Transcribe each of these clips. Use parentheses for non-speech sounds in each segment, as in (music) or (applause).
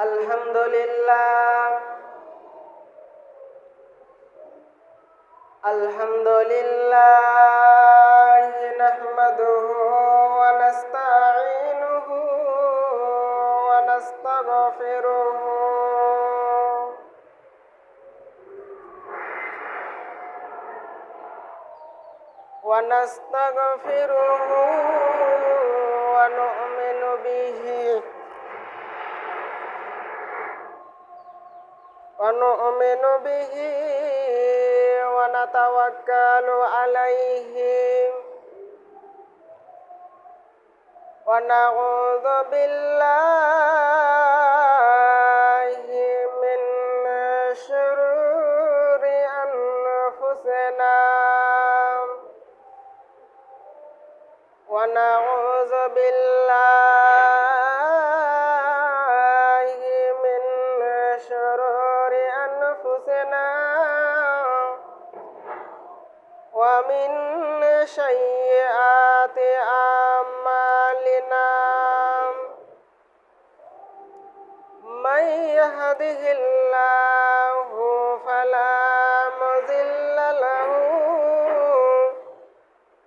الحمد لله الحمد لله نحمده ونستعينه ونستغفره ونستغفره ونؤمن به ونؤمن به ونتوكل عليه ونعوذ بالله من شرور أنفسنا ونعوذ بالله من شرور أنفسنا ومن سيئات أعمالنا من يهده الله فلا مضل له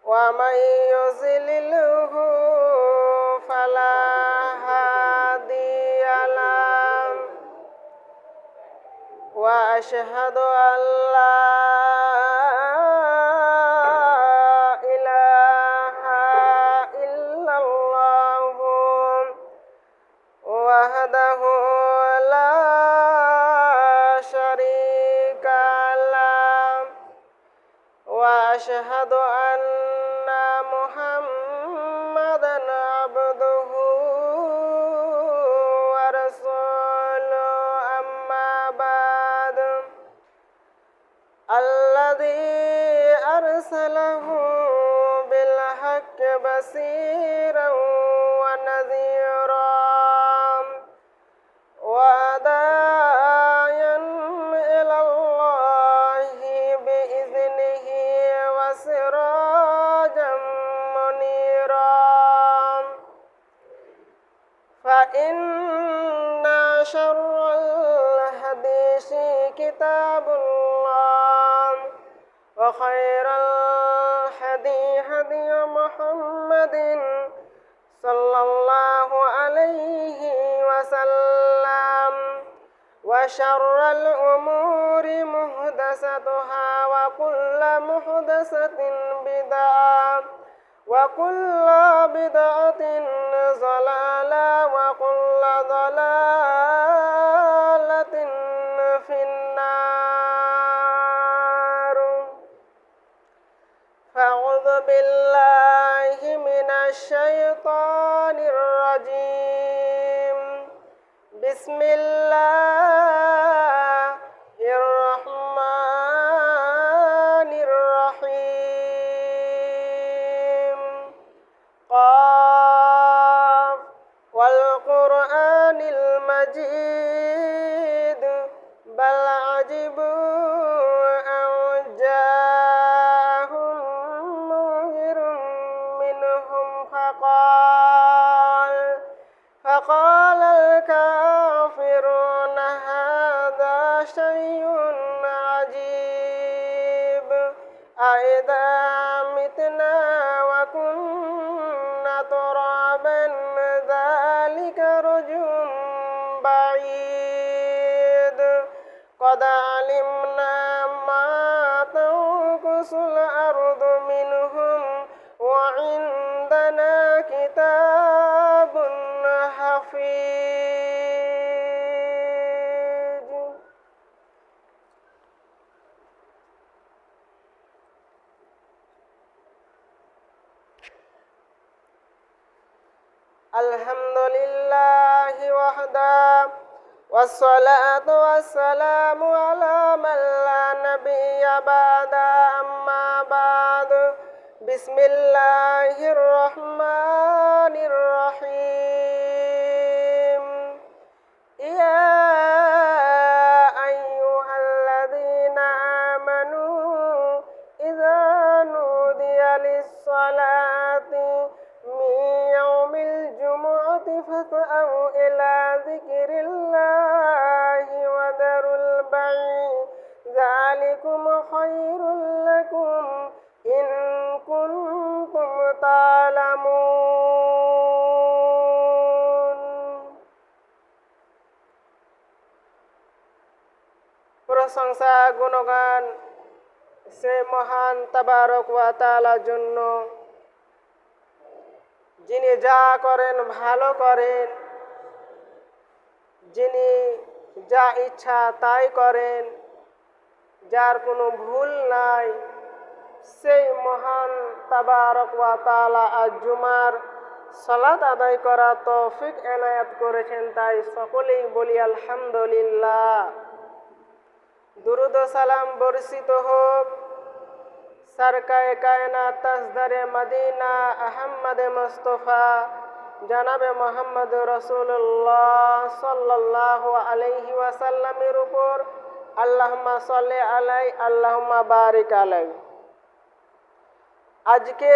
ومن يضلله أشهد أن لا إله إلا الله وحده لا شريك له وأشهد أن وشر الأمور محدثتها وكل محدثة بدعة وكل بدعة ضلالة وكل ضلالة في النار. فأعوذ بالله من الشيطان الرجيم. بسم الله علمنا ما تنقص الأرض منهم وعندنا كتاب حفيظ الحمد لله وحده والصلاة والسلام على من لا نبي بعد أما بعد. بسم الله الرحمن الرحيم. يا خير لكم إن كنتم تعلمون প্রশংসা গুণগান সে মহান তাবারক ওয়া তাআলার জন্য যিনি যা করেন ভালো করেন যিনি যা ইচ্ছা তাই করেন যার কোনো ভুল নাই। সেই মহান তাবারক ওয়া তাআলা আজ জুমার সালাত আদায় করা তৌফিক এনায়াত করেছেন তাই সকলেই বলি আলহামদুলিল্লাহ। দুরুদ সালাম বর্ষিত হোক। সরকায় কায়না তসদরে মদিনা আহম্মদ মুস্তফা জানাবে মোহাম্মদ রসুল্লাহ সাল্লাহ আলাইহি ওয়াসাল্লামের উপর। আল্লাহমা সাল্লে আলাই আল্লাহমা বারিক আলাই আজকে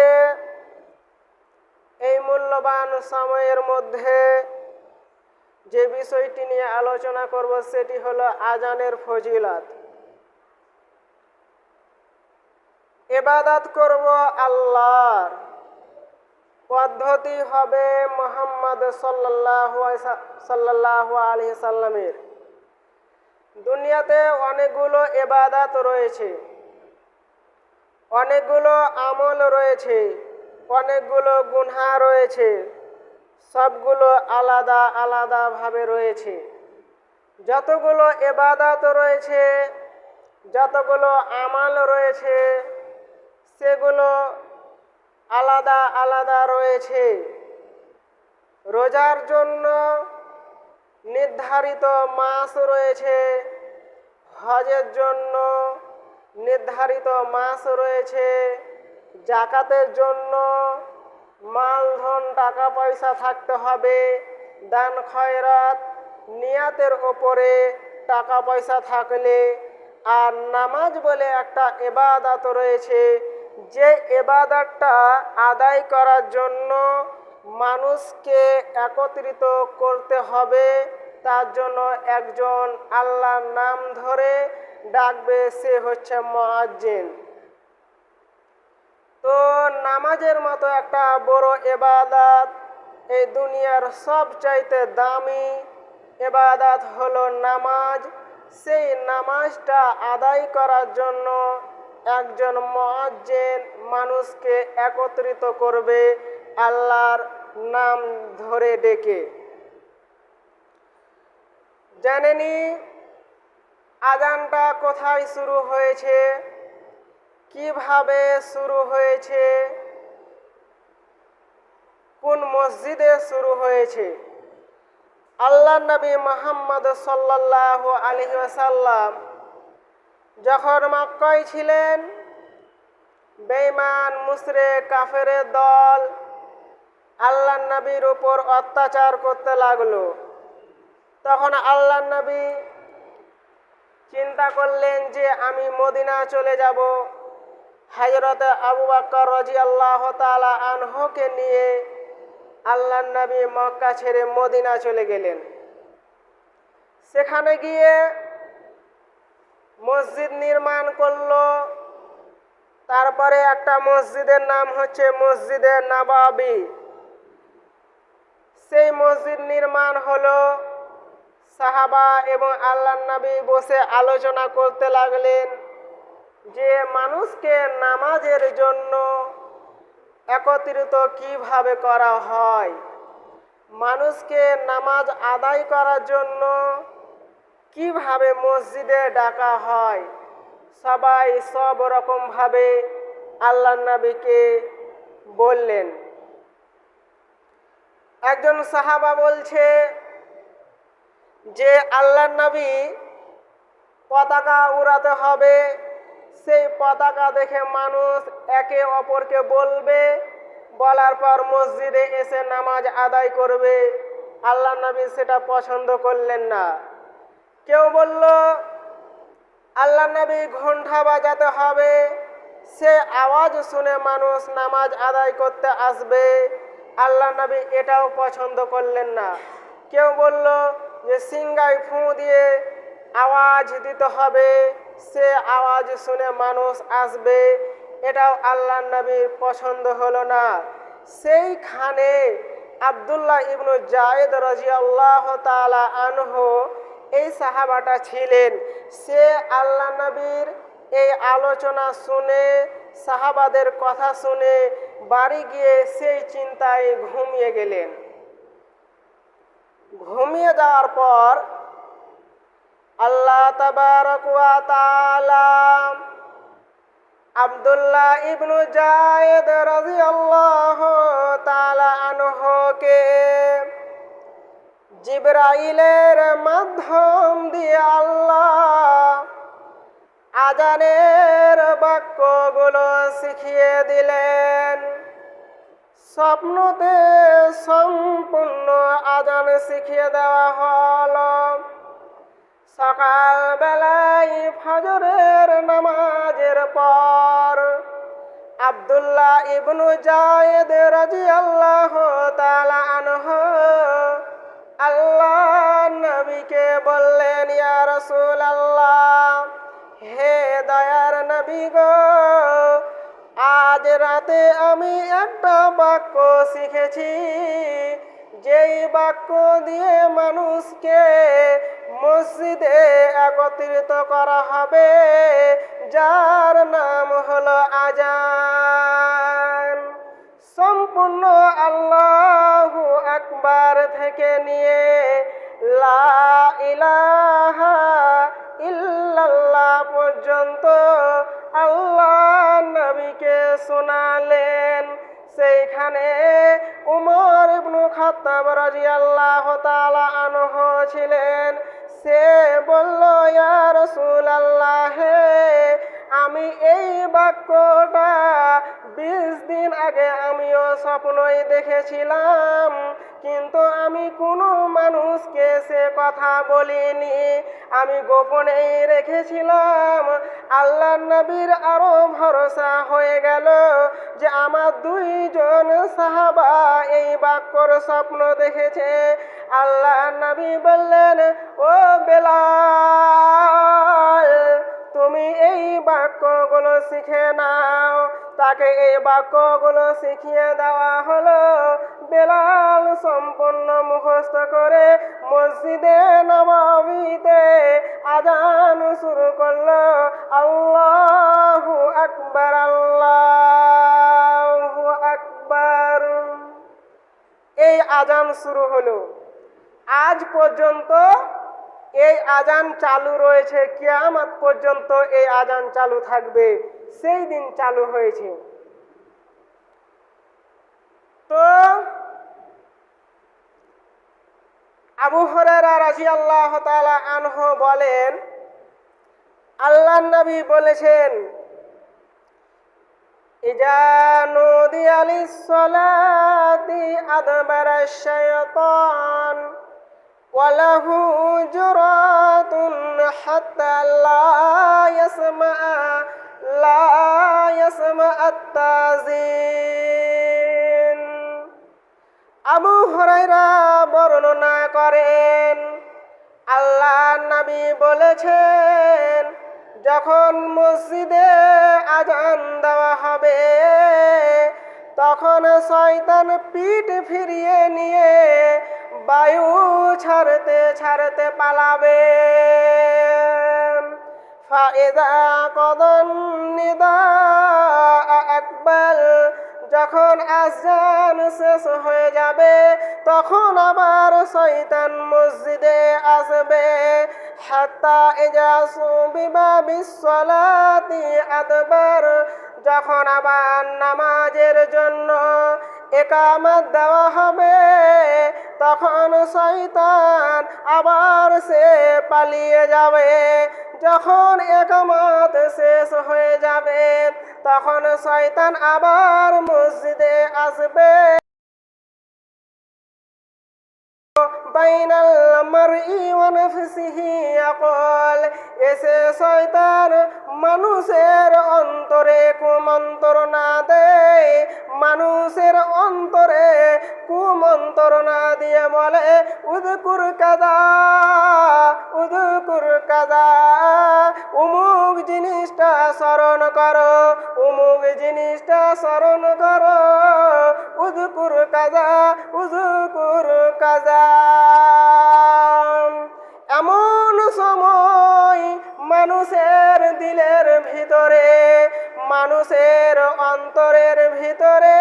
এই মূল্যবান সময়ের মধ্যে যে বিষয়টি নিয়ে আলোচনা করব সেটি হলো আজানের ফজিলত। এবাদাত করব আল্লাহর। পদ্ধতি হবে মোহাম্মদ সাল্লাহ সাল্লাহ আলি সাল্লামের। দুনিয়াতে অনেকগুলো এবাদাত রয়েছে। অনেকগুলো আমল রয়েছে। অনেকগুলো গুনহা রয়েছে। সবগুলো আলাদা আলাদাভাবে রয়েছে। যতগুলো এবাদাত রয়েছে, যতগুলো আমাল রয়েছে, সেগুলো আলাদা আলাদা রয়েছে। রোজার জন্য নির্ধারিত মাস রয়েছে। হজের জন্য নির্ধারিত মাস রয়েছে। জাকাতের জন্য মালধন টাকা, পয়সা থাকতে হবে। দান, খয়রাত, নিয়াতের ওপরে টাকা, পয়সা থাকলে। আর নামাজ বলে একটা এবাদাত রয়েছে। যে এবাদাতটা আদায় করার জন্য মানুষকে একত্রিত করতে হবে, তার জন্য একজন আল্লাহর নাম ধরে ডাকবে, সে হচ্ছে মহাজ্জেন তো নামাজের মতো একটা বড় এবাদাত এই দুনিয়ার সবচাইতে দামি এবাদাত হলো নামাজ। সেই নামাজটা আদায় করার জন্য একজন মহাজ্জেন মানুষকে একত্রিত করবে আল্লাহর নাম ধরে ডেকে। জানেনি আজানটা কোথায় শুরু হয়েছে? কীভাবে শুরু হয়েছে? কোন মসজিদে শুরু হয়েছে? আল্লাহ নবী মোহাম্মদ সাল্লাহ আলী সাল্লাম যখন মক্কায় ছিলেন বেইমান মুসরে কাফেরের দল আল্লাহ নবীর উপর অত্যাচার করতে লাগল। তখন আল্লাহ নবী চিন্তা করলেন যে আমি মদিনা চলে যাব। হাজরত আবু বাক্কর রাজি আল্লাহ তালা আনহকে নিয়ে আল্লাহ নবী মক্কা ছেড়ে মদিনা চলে গেলেন। সেখানে গিয়ে মসজিদ নির্মাণ করল। তারপরে একটা মসজিদের নাম হচ্ছে মসজিদে নাবাবি। সেই মসজিদ নির্মাণ হলো। সাহাবা এবং আল্লাহ নবী বসে আলোচনা করতে লাগলেন যে, মানুষকে নামাজের জন্য একত্রিত কীভাবে করা হয়? মানুষকে নামাজ আদায় করার জন্য কীভাবে মসজিদে ডাকা হয়? সবাই সব রকমভাবে আল্লাহ নবীকে বললেন। একজন সাহাবা বলছে যে আল্লাহ নবী পতাকা উড়াতে হবে। সেই পতাকা দেখে মানুষ একে অপরকে বলবে। বলার পর মসজিদে এসে নামাজ আদায় করবে। আল্লাহ নবী সেটা পছন্দ করলেন না। কেউ বলল আল্লাহ নবী ঘণ্টা বাজাতে হবে। সে আওয়াজ শুনে মানুষ নামাজ আদায় করতে আসবে। আল্লাহ নবী এটাও পছন্দ করলেন না। কেউ বলল যে সিংগাই ফুঁ দিয়ে আওয়াজ দিতে হবে, সে আওয়াজ শুনে মানুষ আসবে, এটাও আল্লাহ নবীর পছন্দ হলো না। সেইখানে আবদুল্লাহ ইবনু জায়েদ রাজিয়াল্লাহ তালা আনহ এই সাহাবাটা ছিলেন। সে আল্লাহ নবীর এই আলোচনা শুনে সাহাবাদের কথা শুনে বাড়ি গিয়ে সেই চিন্তায় ঘুমিয়ে গেলেন। ঘুমিয়ে যাওয়ার পর আল্লাহ আব্দুল্লাহ ইবনু জায়েদ রাদিয়াল্লাহু তাআলা আনহুকে জিবরাইলের মাধ্যম দিয়ে আল্লাহ আজানের বাক্যগুলো শিখিয়ে দিলেন। স্বপ্নতে সম্পূর্ণ আজান শিখিয়ে দেওয়া হলো। সকালবেলায় ফজরের নামাজের পর আবদুল্লাহ ইবনু জায়েদ রাজিয়াল্লাহ তাআলা আনহু আল্লাহ নবীকে বললেন, ইয়া রাসূলুল্লাহ হে দয়ার নবী গো, আজ রাতে আমি একটা বাক্য শিখেছি। যেই বাক্য দিয়ে মানুষকে মসজিদে একত্রিত করা হবে, যার নাম হলো আজান সম্পূর্ণ আল্লাহ আকবার থেকে নিয়ে লা ইলাহা পর্যন্ত আল্লাহ নবীকে শোনালেন। সেইখানে উমর ইবনু খাত্তাব রাজি আল্লাহ তালা আনহ ছিলেন। সে বলল, ইয়া রসুল হে আমি এই বাক্যটা বিশ দিন আগে আমিও স্বপ্নই দেখেছিলাম। কিন্তু আমি কোনো মানুষকে সে কথা বলিনি। আমি গোপনেই রেখেছিলাম। আল্লাহ নবীর আরও ভরসা হয়ে গেল যে আমার দুইজন সাহাবা এই বাক্যর স্বপ্ন দেখেছে। আল্লাহ নবী বললেন, ও বেলাল শিখে নাও। তাকে এই বাক্যগুলো শিখিয়ে দেওয়া হলো। বেলাল সম্পূর্ণ মুখস্থ করে মসজিদে নবাবিতে আজান শুরু করল। আল্লাহু আকবার আল্লাহু আকবার। এই আজান শুরু হলো। আজ পর্যন্ত এই আজান চালু রয়েছে, কিয়ামত পর্যন্ত এই আজান চালু থাকবে। সেই দিন চালু হয়েছে। তো আবু হরারা রাজি আল্লাহ আনহ বলেন আল্লাহ নবী বলেছেন, ইজা নদী আলিস সলাতি আদবার শায়তান। وله جرات حتى لا يسمع لا يسمع التازين আবু হরাইরা বর্ণনা করেন আল্লাহ নবী বলেছেন যখন মসজিদে আজান দেওয়া হবে তখন শয়তান পিঠ ফিরিয়ে নিয়ে বায়ু ছাড়তে ছাড়তে পালাবে। ফায়দা কদন নিদা আকবল, যখন আজান শেষ হয়ে যাবে, তখন আবার শয়তান মসজিদে আসবে। হাতা এজাসু বিবা বিশ্বলাতি আদবার, যখন আবার নামাজের জন্য একামত দেওয়া হবে তখন শয়তান আবার সে পালিয়ে যাবে। যখন একমত শেষ হয়ে যাবে, তখন শয়তান আবার মসজিদে আসবে। মারই ওয়া নাফসিহি ইয়াকুল, এসে শয়তান মানুষের অন্তরে কুমন্ত্রণা দেয়, মানুষের অন্তরে কুমন্ত্রণা দিয়ে বলে, উদকুর কাদা উদকুর কাদা জিনিসটা স্মরণ করো, উমুক জিনিসটা স্মরণ করো। মানুষের অন্তরের ভিতরে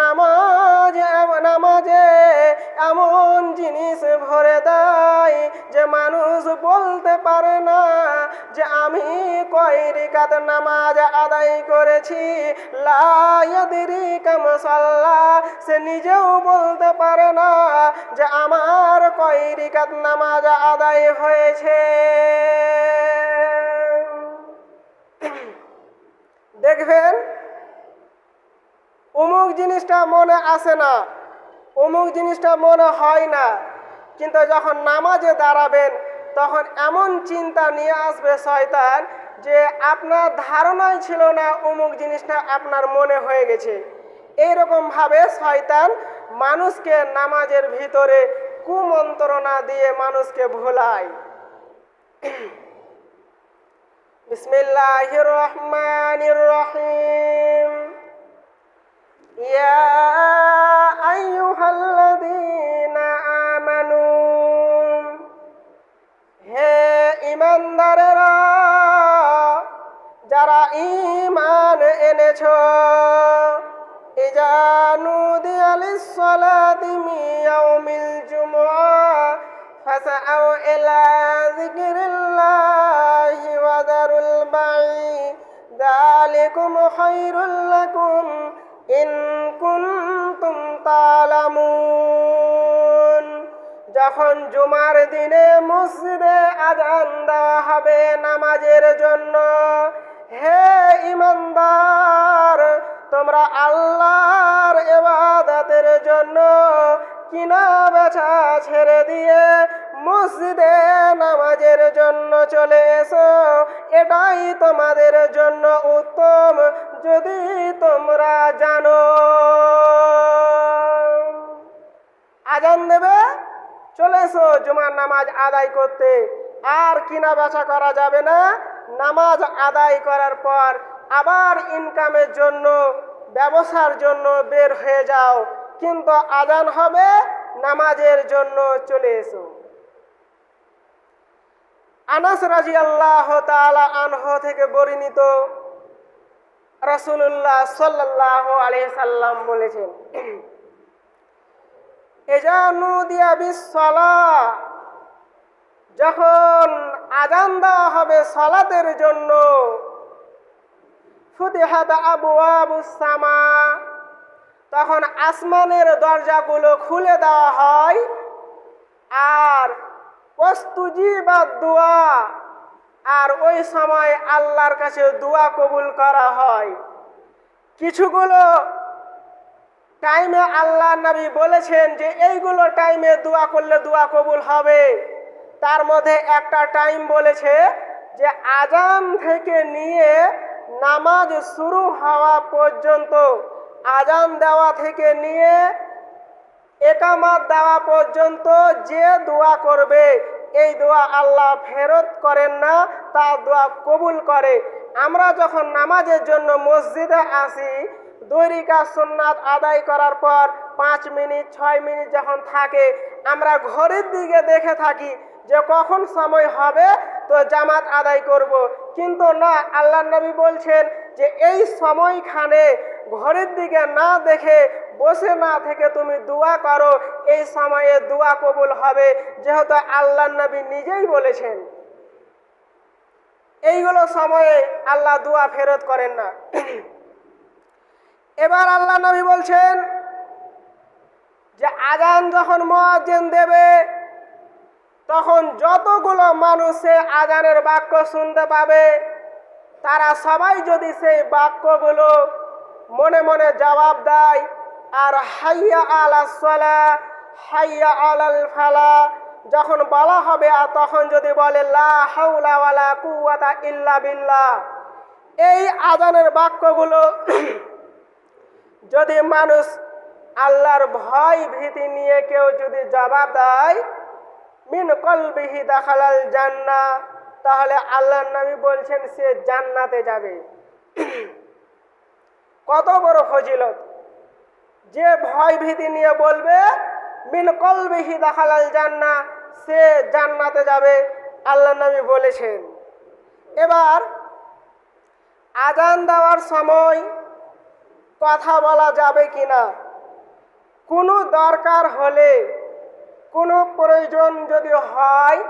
নামাজ নামাজে এমন জিনিস ভরে দেয় যে মানুষ বলতে পারে না যে আমি কয় রিকাত নামাজ আদায় করেছি। লায়াদিরি কামসাল্লা সে নিজেও বলতে পারে না যে আমার কয় রিকাত নামাজ আদায় হয়েছে। দেখবেন, অমুক জিনিসটা মনে আসে না, অমুক জিনিসটা মনে হয় না। কিন্তু যখন নামাজে দাঁড়াবেন, তখন এমন চিন্তা নিয়ে আসবে শয়তান যে আপনার ধারণাই ছিল না অমুক জিনিসটা আপনার মনে হয়ে গেছে। এইরকমভাবে শয়তান মানুষকে নামাজের ভিতরে কুমন্ত্রণা দিয়ে মানুষকে ভোলায়। বিসমিল্লাহির রহমানির রহিম ইয়া আইয়ুহাল্লাযীনা আমানু হে ইমানদারেরা যারা ঈমান এনেছো ইজানু দিয়ালিস সালাতি মিয়াউমিল জুমআ ফাসআউ ইলা যিকরিল্লাহি দারুল বাই যালিকুম খায়রুল লাকুম, ইন কুনতুম তালামুন। যখন জুমার দিনে মসজিদে আজান দেওয়া হবে নামাজের জন্য, হে ইমানদার, তোমরা আল্লাহর এবাদতের জন্য কিনা বেচা ছেড়ে দিয়ে মসজিদে নামাজের জন্য চলে এসো। এটাই তোমাদের জন্য উত্তম, যদি তোমরা জানো। আজান দেবে? চলে এসো জুমার নামাজ আদায় করতে। আর কিনা বেচা করা যাবে না। নামাজ আদায় করার পর আবার ইনকামের জন্য, ব্যবসার জন্য বের হয়ে যাও। কিন্তু আজান হবে, নামাজের জন্য চলে এসো। আনাস রাজি আল্লাহ আনহ থেকে বর্ণিত রসুল্লাহ সাল্লাহ আলহি সাল্লাম বলেছেন দিয়া যখন আজান দেওয়া হবে সলাতের জন্য, ফুতিহাত আবু আবু তখন আসমানের দরজাগুলো খুলে দেওয়া হয়, আর প্রস্তুজি বা দোয়া। আর ওই সময় আল্লাহর কাছে দোয়া কবুল করা হয়। কিছুগুলো টাইমে আল্লাহ নবী বলেছেন যে এইগুলো টাইমে দোয়া করলে দোয়া কবুল হবে। তার মধ্যে একটা টাইম বলেছে যে আজান থেকে নিয়ে নামাজ শুরু হওয়া পর্যন্ত, আজান দেওয়া থেকে নিয়ে একামাত দেওয়া পর্যন্ত যে দোয়া করবে, এই দোয়া আল্লাহ ফেরত করেন না, তা দোয়া কবুল করে আমরা যখন নামাজের জন্য মসজিদে আসি, দৈরিকা সুন্নাত আদায় করার পর পাঁচ মিনিট, ছয় মিনিট যখন থাকে, আমরা ঘরের দিকে দেখে থাকি যে কখন সময় হবে তো জামাত আদায় করব। কিন্তু না আল্লাহ নবী বলছেন যে এই সময়খানে ঘরের দিকে না দেখে বসে না থেকে তুমি দোয়া করো, এই সময়ে দোয়া কবুল হবে, যেহেতু আল্লাহ নবী নিজেই বলেছেন। এইগুলো সময়ে আল্লাহ দোয়া ফেরত করেন না। এবার আল্লাহ নবী বলছেন যে, আজান যখন মোয়াজ্জেন দেবে, তখন যতগুলো মানুষ সে আজানের বাক্য শুনতে পাবে, তারা সবাই যদি সেই বাক্যগুলো মনে মনে জবাব দেয়, আর হাইয়া আল আসলা হাইয়া আলাল ফালা। যখন বলা হবে, আর তখন যদি বলে, লা হাউলা ওয়ালা কুওয়াতা ইল্লা বিল্লাহ, এই আজানের বাক্যগুলো (clears throat) যদি মানুষ আল্লাহর ভয় ভীতি নিয়ে কেউ যদি জবাব দেয়, মিন কলবিহি দাখালাল জান্না তাহলে আল্লাহ নবী বলছেন, সে জান্নাতে যাবে। (clears throat) কত বড় ফজিলত? যে ভয় ভীতি নিয়ে বলবে, মিন কলবিহি দাখালাল জান্না সে জান্নাতে যাবে, আল্লাহ নবী বলেছেন। এবার আজান দেওয়ার সময় কথা বলা যাবে কি না কোনো দরকার হলে, কোনো প্রয়োজন যদি হয়,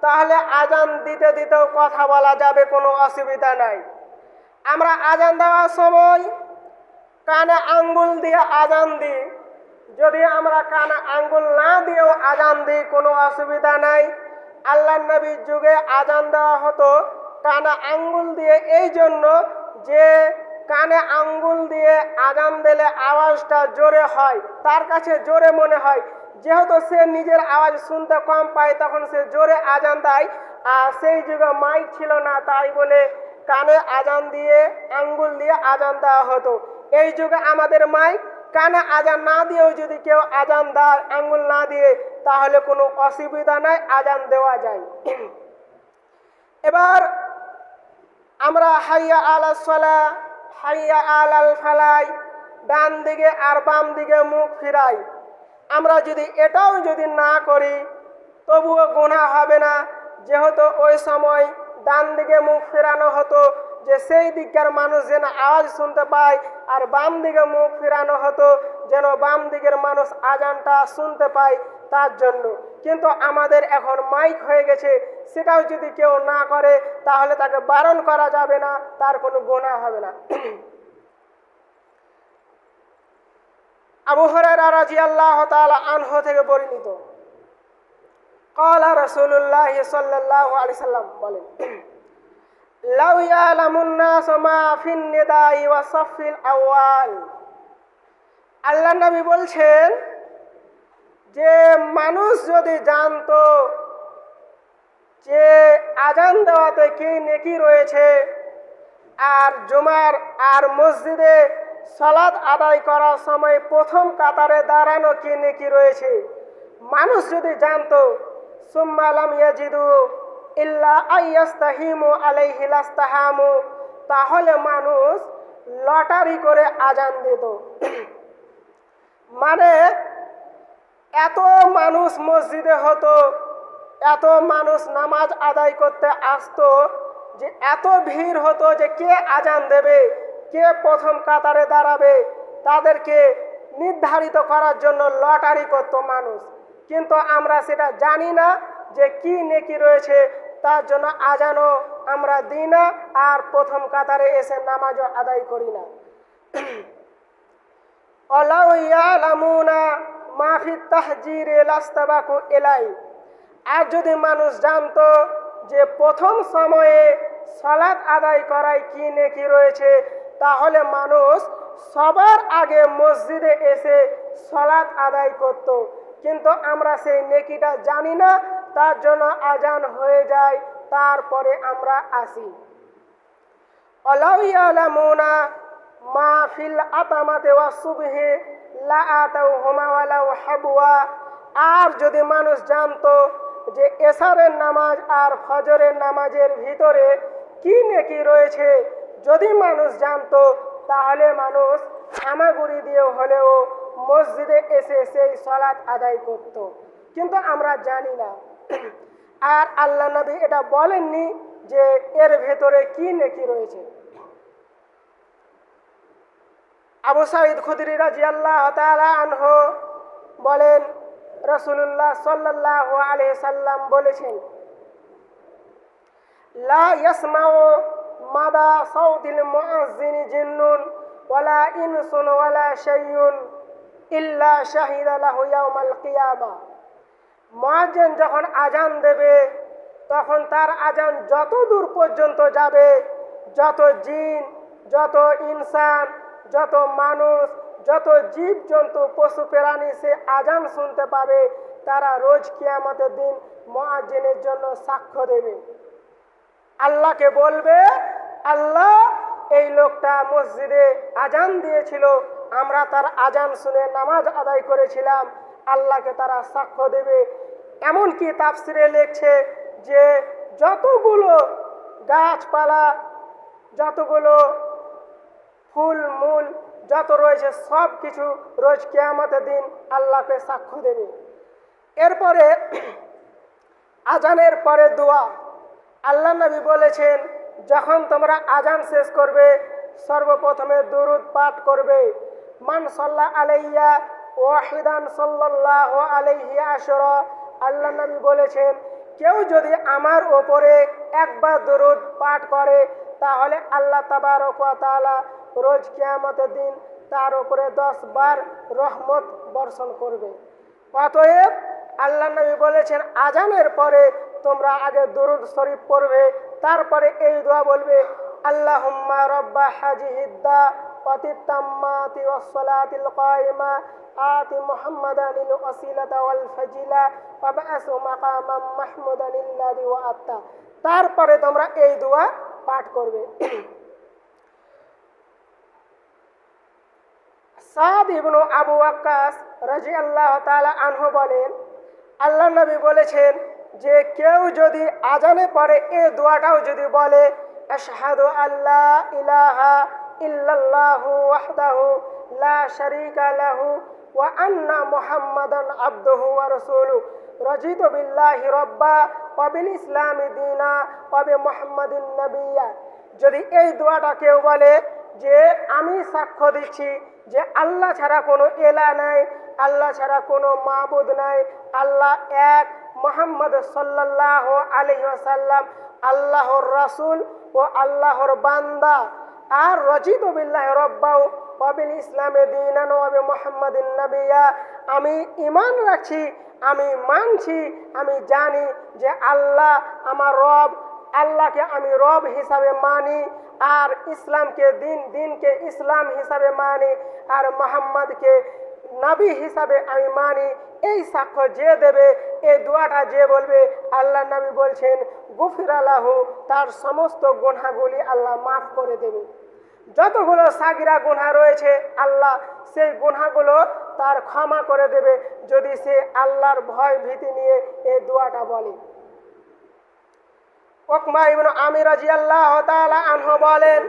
তাহলে আজান দিতে দিতেও কথা বলা যাবে, কোনো অসুবিধা নাই। আমরা আজান দেওয়ার সময় কানে আঙ্গুল দিয়ে আজান দিই। যদি আমরা কানে আঙ্গুল না দিয়েও আজান দিই, কোনো অসুবিধা নাই। আল্লাহ নবীর যুগে আজান দেওয়া হতো কানে আঙ্গুল দিয়ে। এই জন্য যে কানে আঙ্গুল দিয়ে আজান দিলে আওয়াজটা জোরে হয়, তার কাছে জোরে মনে হয়। যেহেতু সে নিজের আওয়াজ শুনতে কম পায়, তখন সে জোরে আজান দেয়। আর সেই যুগে মাইক ছিল না, তাই বলে কানে আজান দিয়ে, আঙ্গুল দিয়ে আজান দেওয়া হতো। এই যুগে আমাদের মাইক কানে আজান না দিয়েও যদি কেউ আজান দেয়, আঙ্গুল না দিয়ে, তাহলে কোনো অসুবিধা নাই, আজান দেওয়া যায়। এবার আমরা হাইয়া আল সলা, হাইয়া আল আল ফালাই, ডান দিকে আর বাম দিকে মুখ ফিরাই। আমরা যদি এটাও যদি না করি, তবুও গোনা হবে না। যেহেতু ওই সময় ডান দিকে মুখ ফেরানো হতো, যে সেই দিককার মানুষ যেন আওয়াজ শুনতে পায়, আর বাম দিকে মুখ ফেরানো হতো, যেন বাম দিকের মানুষ আজানটা শুনতে পায় তার জন্য। কিন্তু আমাদের এখন মাইক হয়ে গেছে, সেটাও যদি কেউ না করে, তাহলে তাকে বারণ করা যাবে না, তার কোনো গোনা হবে না। আবু হরাইরা রাদিয়াল্লাহু তাআলা আনহ থেকে বর্ণিত। কলা রসুল্লাহ সাল্লাহ আলি সাল্লাম বলেন লাউ ইয়ালামুন্নাস মা ফিন নিদাই ওয়া সাফিল আওয়াল আল্লাহ নবী বলছেন যে, মানুষ যদি জানতো যে আজান দেওয়াতে কি নেকি রয়েছে, আর জুমার আর মসজিদে সলাদ আদায় করার সময় প্রথম কাতারে দাঁড়ানো কি নেকি রয়েছে, মানুষ যদি জানতো তাহলে মানুষ লটারি করে আজান দিত। মানে এত মানুষ মসজিদে হতো, এত মানুষ নামাজ আদায় করতে আসতো যে এত ভিড় হতো যে কে আজান দেবে, কে প্রথম কাতারে দাঁড়াবে, তাদেরকে নির্ধারিত করার জন্য লটারি করতো মানুষ। কিন্তু আমরা সেটা জানি না যে কি নেকি রয়েছে, তার জন্য আজানও আমরা দিই না আর প্রথম কাতারে এসে নামাজও আদায় করি না (clears throat) অলাউ ইয়ালামুনা মাফি তাহজিরে লাস্তাবাকু এলাই আর যদি মানুষ জানতো যে প্রথম সময়ে সালাত আদায় করায় কি নেকি রয়েছে, তাহলে মানুষ সবার আগে মসজিদে এসে সলাৎ আদায় করত। কিন্তু আমরা সেই নেকিটা জানি না, তার জন্য আজান হয়ে যায়, তারপরে আমরা আসি। অলাউয়ালামুনা মা ফিল আতামাতে ওয়া সুবহে লা হাবুয়া আর যদি মানুষ জানতো যে এশারের নামাজ আর ফজরের নামাজের ভিতরে কি নেকি রয়েছে, যদি মানুষ জানতো, তাহলে মানুষ হামাগুড়ি দিয়ে হলেও মসজিদে এসে সেই সলাৎ আদায় করত। কিন্তু আমরা জানি না। আর আল্লাহ নবী এটা বলেননি যে এর ভেতরে কি নেকি রয়েছে। আবু সাইদ খুদরি রাজি আল্লাহ আনহ বলেন রসুল্লাহ সাল্লাহ আলহ সাল্লাম বলেছেন, লা মাদা সাউদিল মুআজ্জিন জিন্নুন ওয়ালা ইনসুন ওয়ালা শাইউন ইল্লা শাহিদা লাহু ইয়াউমাল কিয়ামা। মুআজ্জিন যখন আজান দেবে, তখন তার আজান যত দূর পর্যন্ত যাবে, যত জিন, যত ইনসান, যত মানুষ, যত জীব জন্তু পশু, প্রাণী সে আজান শুনতে পাবে, তারা রোজ কিয়ামতের দিন মহাজিনের জন্য সাক্ষ্য দেবে। আল্লাহকে বলবে, আল্লাহ, এই লোকটা মসজিদে আজান দিয়েছিল আমরা তার আজান শুনে নামাজ আদায় করেছিলাম, আল্লাহকে তারা সাক্ষ্য দেবে। এমনকি তাফসিরে লেখছে যে, যতগুলো গাছপালা, যতগুলো ফুল, মূল, যত রয়েছে সব কিছু রোজ কেয়ামতের দিন আল্লাহকে সাক্ষ্য দেবে। এরপরে আজানের পরে দোয়া। আল্লাহ নবী বলেছেন, যখন তোমরা আজান শেষ করবে, সর্বপ্রথমে দুরুদ পাঠ করবে। মান সাল্লাহ আলাইয়া ওয়াহিদান সাল্লাহ আলাইহি আশর আল্লাহ নবী বলেছেন, কেউ যদি আমার ওপরে একবার দরুদ পাঠ করে, তাহলে আল্লাহ তাবারক তাআলা রোজ কিয়ামতের দিন তার উপরে দশ বার রহমত বর্ষণ করবে। অতএব আল্লাহ নবী বলেছেন, আজানের পরে তোমরা আগে দরুদ শরীফ পড়বে, তারপরে এই দোয়া বলবে, আল্লাহুম্মা রব্বা হাজিহিদ্দা ওয়াতিত্তাম্মাতি ওয়াসসালাতিল কায়িমা آت محمدا الوسيلة والفجيلة وابعثه مقاما محمودا الذي وعدته তারপরে তোমরা এই দোয়া পাঠ করবে সাদ ইবনু আবু ওয়াক্কাস রাজি আল্লাহ তালা আনহু বলেন আল্লাহ নবী বলেছেন যে কেউ যদি আজানে পড়ে এ দোয়াটাও যদি বলে আশহাদু আল্লাহ ইলাহা ইল্লাল্লাহু ওয়াহদাহু লা শারীকা লাহু ওয়া আন্না মুহাম্মাদান আবদুহু ওয়া রাসূলুহু। রাজিতু বিল্লাহি রাব্বা ওয়া বিল ইসলামি দীনা ওয়া বি মুহাম্মাদিন নাবিয়্যা যদি এই দোয়াটা কেউ বলে যে আমি সাক্ষ্য দিচ্ছি যে আল্লাহ ছাড়া কোনো এলা নাই, আল্লাহ ছাড়া কোনো মাবুদ নাই, আল্লাহ এক মোহাম্মদ সাল্লাহ আলহিসাল্লাম আল্লাহর রাসুল ও আল্লাহর বান্দা আর রজিত বিল্লাহ রব্বাও অবিল ইসলামে দিনান ওয়াবি মোহাম্মদিন নবিয়া। আমি ইমান রাখছি, আমি মানছি, আমি জানি যে আল্লাহ আমার রব, আল্লাহকে আমি রব হিসাবে মানি, আর ইসলামকে দিন, দিনকে ইসলাম হিসাবে মানি, আর মোহাম্মদকে নাবি হিসাবে আমি মানি, এই সাক্ষ্য যে দেবে, এই দোয়াটা যে বলবে আল্লাহ নবী বলছেন গুফির আল্লাহু তার সমস্ত গুনাগুলি আল্লাহ মাফ করে দেবে। যতগুলো সাগিরা গুনা রয়েছে, আল্লাহ সেই গুনাগুলো তার ক্ষমা করে দেবে, যদি সে আল্লাহর ভয় ভীতি নিয়ে এই দোয়াটা বলে। ওকমা ইবনু আমির রাজিয়াল্লাহ তাআলা আনহু বলেন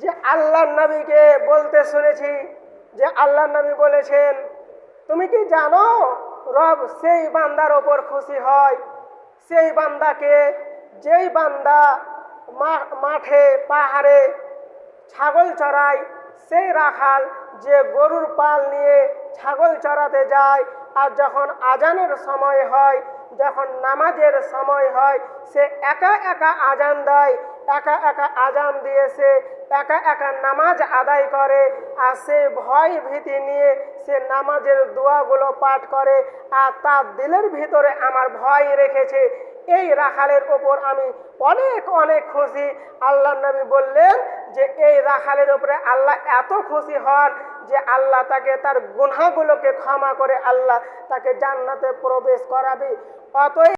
যে, আল্লাহর নবীকে বলতে শুনেছি যে আল্লাহ নবী বলেছেন, তুমি কি জানো, রব সেই বান্দার ওপর খুশি হয়? সেই বান্দাকে যেই বান্দা মাঠে, পাহাড়ে ছাগল চড়ায়, সেই রাখাল যে গরুর পাল নিয়ে ছাগল চড়াতে যায়। আর যখন আজানের সময় হয়, যখন নামাজের সময় হয়, সে একা একা আজান দেয়। একা একা আজান দিয়ে সে একা একা নামাজ আদায় করে, আর সে ভয় ভীতি নিয়ে সে নামাজের দোয়াগুলো পাঠ করে, আর তার দিলের ভিতরে আমার ভয় রেখেছে। এই রাখালের ওপর আমি অনেক অনেক খুশি। আল্লাহ নবী বললেন যে, এই রাখালের ওপরে আল্লাহ এত খুশি হন যে, আল্লাহ তাকে তার গুনাগুলোকে ক্ষমা করে আল্লাহ তাকে জান্নাতে প্রবেশ করাবে। অতএব